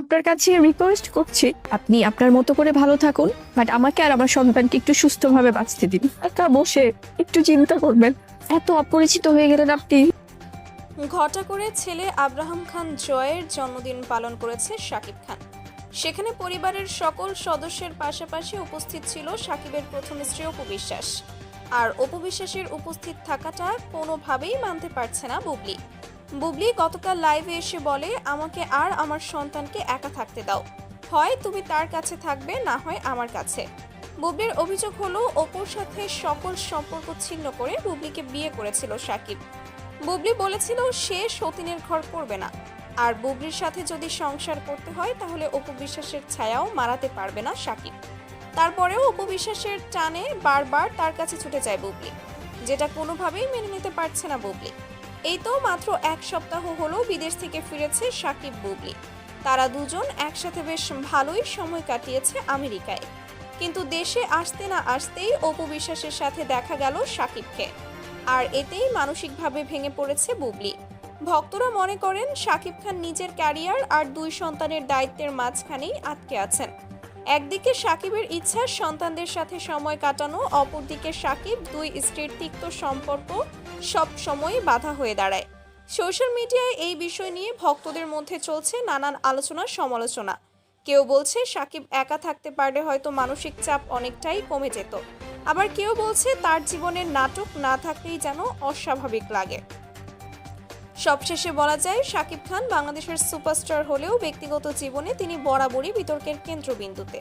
আপনার কাছে রিকোয়েস্ট করছি, আপনি আপনার মতো করে ভালো থাকুন বাট আমাকে আর আমার সন্তানকে একটু সুস্থভাবে বাঁচতে দিন। একা বসে একটু চিন্তা করবেন, এত অপরিচিত হয়ে গেলেন আপনি। ঘটা করে ছেলে আব্রাহাম খান জয়ের জন্মদিন পালন করেছে শাকিব খান। সেখানে পরিবারের সকল সদস্যের পাশাপাশি উপস্থিত ছিল সাকিবের প্রথম স্ত্রী অপু বিশ্বাস। আর অপু বিশ্বাসের উপস্থিত থাকাটা কোনোভাবেই মানতে পারছে না বুবলি। বুবলি গতকাল লাইভে এসে বলে, আমাকে আর আমার সন্তানকে একা থাকতে দাও। হয় তুমি তার কাছে থাকবে, না হয় আমার কাছে। বুবলির অভিযোগ হলো, অপুর সাথে সকল সম্পর্ক ছিন্ন করে বুবলিকে বিয়ে করেছিল শাকিব। বুবলি বলেছিল, সে সতীনের ঘর করবে না। আর বুবলির সাথে যদি সংসার করতে হয়, তাহলে অপু বিশ্বাসের ছায়াও মারাতে পারবে না সাকিব তারপরেও অপু বিশ্বাসের টানে বারবার তার কাছে ছুটে যায় বুবলি, যেটা কোনোভাবেই মেনে নিতে পারছে না বুবলি। এই তো মাত্র এক সপ্তাহ হলো বিদেশ থেকে ফিরেছে সাকিব বুবলি। তারা দুজন একসাথে বেশ ভালোই সময় কাটিয়েছে আমেরিকায়। কিন্তু দেশে আসতে না আসতেই অপু বিশ্বাসের সাথে দেখা গেল সাকিবকে। আর এতেই মানসিকভাবে ভেঙে পড়েছে বুবলি। ভক্তরা মনে করেন শাকিব খান নিজের ক্যারিয়ার আর দুই সন্তানের দায়িত্বের মাঝখানেই আটকে আছেন। একদিকে সাকিবের ইচ্ছা, সন্তানদের সাথে সময় কাটানো, অপরদিকে সাকিব দুই স্ত্রীর তিক্ত সম্পর্ক সব সময় বাধা হয়ে দাঁড়ায়। সোশ্যাল মিডিয়ায় এই বিষয় নিয়ে ভক্তদের মধ্যে চলছে নানান আলোচনা, সমালোচনা। কেউ বলছে সাকিব একা থাকতে পারলে হয়তো মানসিক চাপ অনেকটাই কমে যেত। আবার কেউ বলছে তার জীবনের নাটক না থাকলেই যেন অস্বাভাবিক লাগে। সবশেষে বলা যায় শাকিব খান বাংলাদেশের সুপারস্টার হলেও ব্যক্তিগত জীবনে তিনি বরাবরই বিতর্কের কেন্দ্রবিন্দুতে।